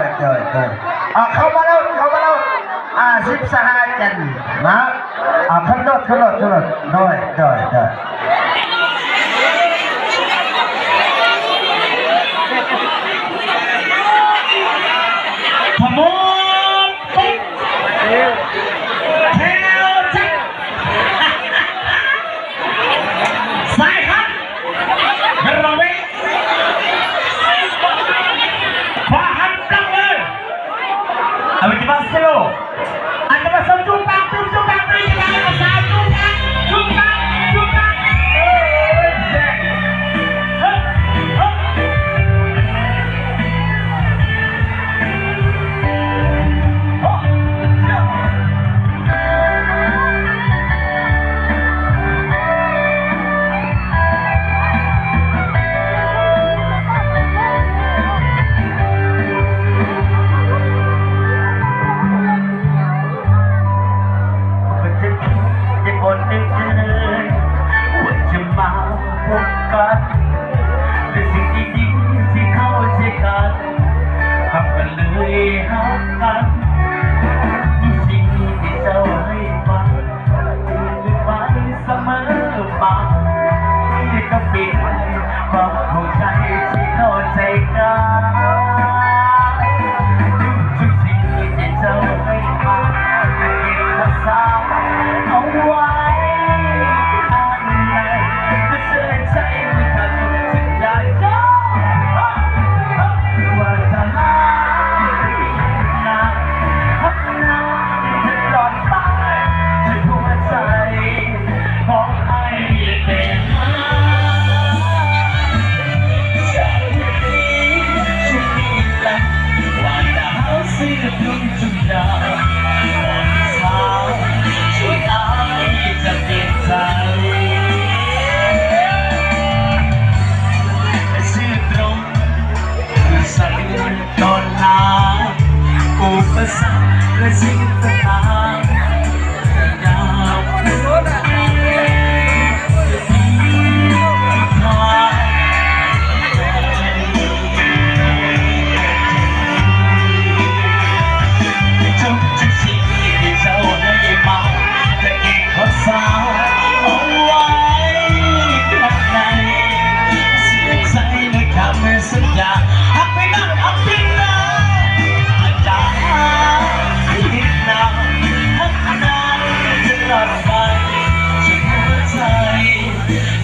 rồi rồi rồi à, không bắt đâu không bắt đâu à zip sa hai chân đó à, không đốt không đốt không đốt rồi rồi rồi আমি কি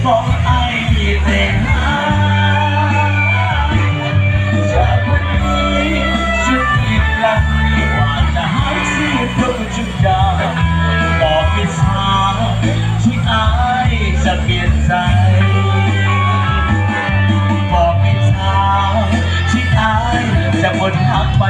ของไอที่แต่หาจากวันนี้ฉันหยิลังไม่ว่าจะหายสิ้นเพื่อจุดดบอกให้างที่อายจะเปลี่ยนใจบอกให้างที่อายจะหมดทางไป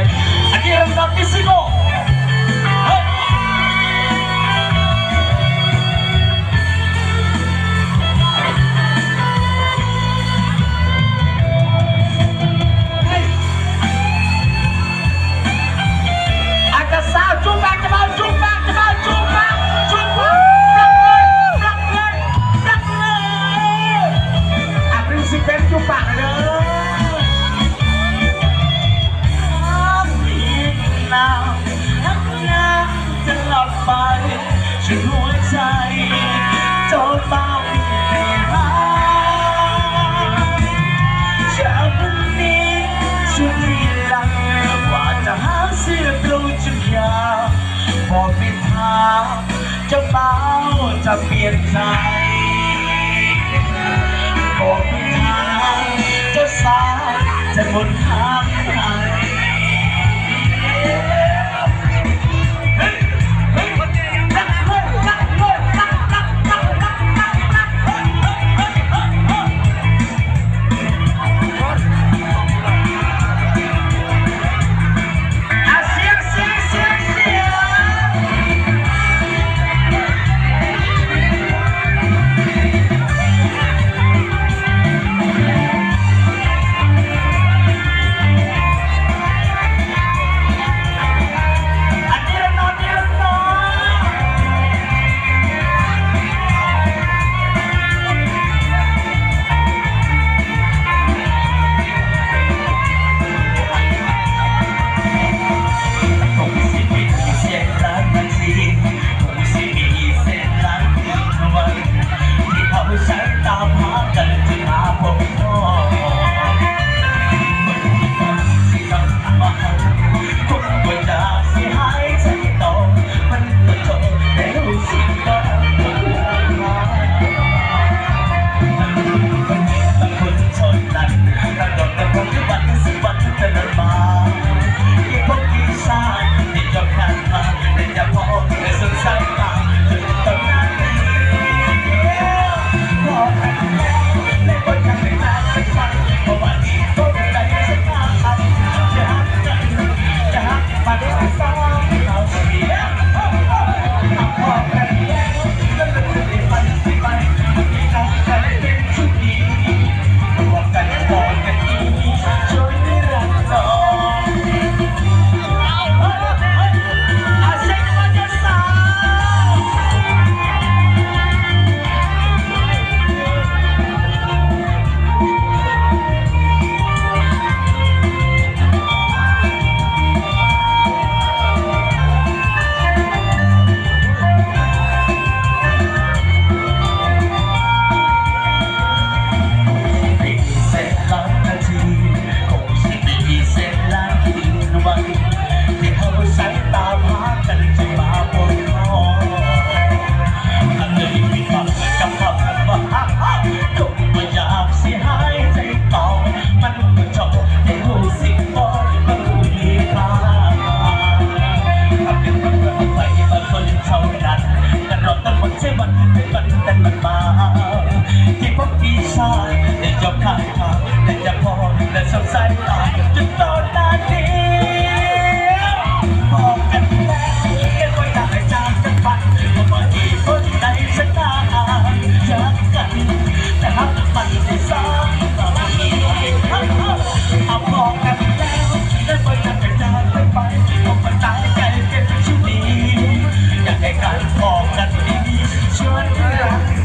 จนหัวใจโดนเบาจากวันนี้ฉันเรียหลังว่าจะหาเสื้อกลูจุกยาบอกไม่ทางจะเบาจะเปลี่ยนใจบอกไม่ทางจะสาจะหมดทาง สายได้จบทางทางได้จะพอและสดใสตาจนตอนหน้า